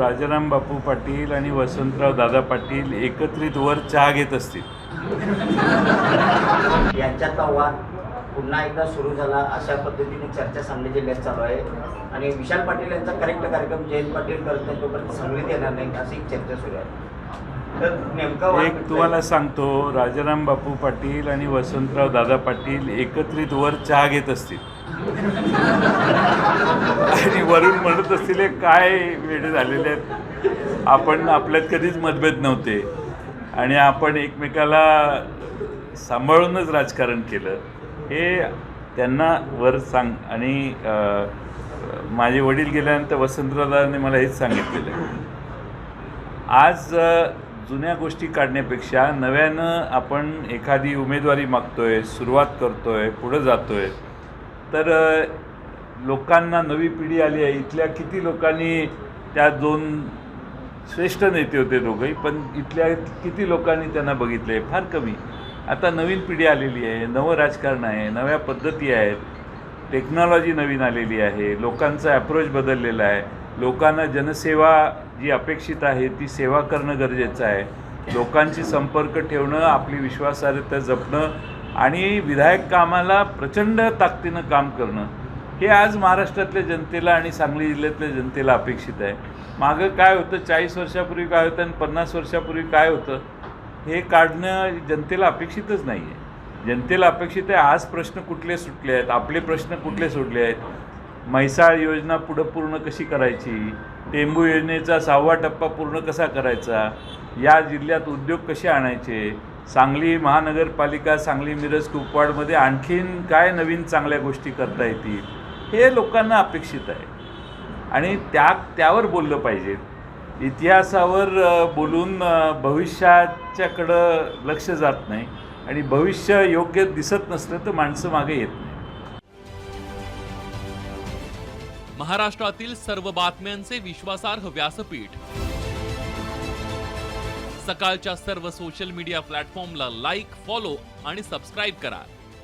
राजाराम बापू पाटील आणि वसंतराव दादा पाटील एकत्रित वर चहा घेत असतील. यांच्यातला वाद पुन्हा एकदा सुरू झाला अशा पद्धतीने चर्चा सांगली जिल्ह्यात चालू आहे. आणि विशाल पाटील यांचा करेक्ट कार्यक्रम जयंत पाटील करत नाही तोपर्यंत सांगलीत येणार नाही अशी एक चर्चा सुरू आहे. तर नेमका वाद एक तुम्हाला? सांगतो राजाराम बापू पाटील आणि वसंतराव दादा पाटील एकत्रित वर चहा घेत असतील. आणि वरून म्हणत असतील काय वेळे झालेले आहेत? आपण आपल्यात कधीच मतभेद नव्हते. आणि आपण एकमेकाला सांभाळूनच राजकारण केलं. हे त्यांना वर सांग आणि माझे वडील गेल्यानंतर वसंतराव मला हेच सांगितलेलं आहे. आज जुन्या गोष्टी काढण्यापेक्षा नव्यानं आपण एखादी उमेदवारी मागतोय सुरुवात करतोय पुढं जातोय तर लोकांना नवी पिढी आली आहे. इथल्या किती लोकांनी त्या दोन श्रेष्ठ नेते होते दोघंही पण इथल्या किती लोकांनी त्यांना बघितलं आहे फार कमी. आता नवीन पिढी आलेली आहे नवं राजकारण आहे नव्या पद्धती आहेत. टेक्नॉलॉजी नवीन आलेली आहे लोकांचा ॲप्रोच बदललेला आहे. लोकांना जनसेवा जी अपेक्षित आहे ती सेवा करणं गरजेचं आहे. लोकांशी संपर्क ठेवणं आपली विश्वासार्हता जपणं आणि विधायक कामाला प्रचंड ताकदीनं काम करणं. हे आज महाराष्ट्रातल्या जनतेला आणि सांगली जिल्ह्यातल्या जनतेला अपेक्षित आहे. मागं काय होतं? चाळीस वर्षापूर्वी काय होतं आणि पन्नास वर्षापूर्वी काय होतं? हे काढणं जनतेला अपेक्षितच नाही आहे जनतेला अपेक्षित आहे आज प्रश्न कुठले सुटले आहेत? आपले प्रश्न कुठले सुटले आहेत? म्हैसाळ योजना पुढं पूर्ण कशी करायची? टेंबू योजनेचा सहावा टप्पा पूर्ण कसा करायचा? या जिल्ह्यात उद्योग कसे आणायचे? सांगली महानगरपालिका सांगली मिरज कुपवाडमध्ये आणखीन काय नवीन चांगल्या गोष्टी करता येतील? हे लोकांना अपेक्षित आहे. आणि त्या त्यावर बोललं पाहिजे. इतिहासावर बोलून भविष्याच्याकडं लक्ष जात नाही. आणि भविष्य योग्य दिसत नसलं तर माणसं मागे येत नाही. महाराष्ट्रातील सर्व बातम्यांचे विश्वासार्ह व्यासपीठ. सकाळच्या सर्व सोशल मीडिया प्लॅटफॉर्मला लाईक फॉलो आणि सबस्क्राईब करा.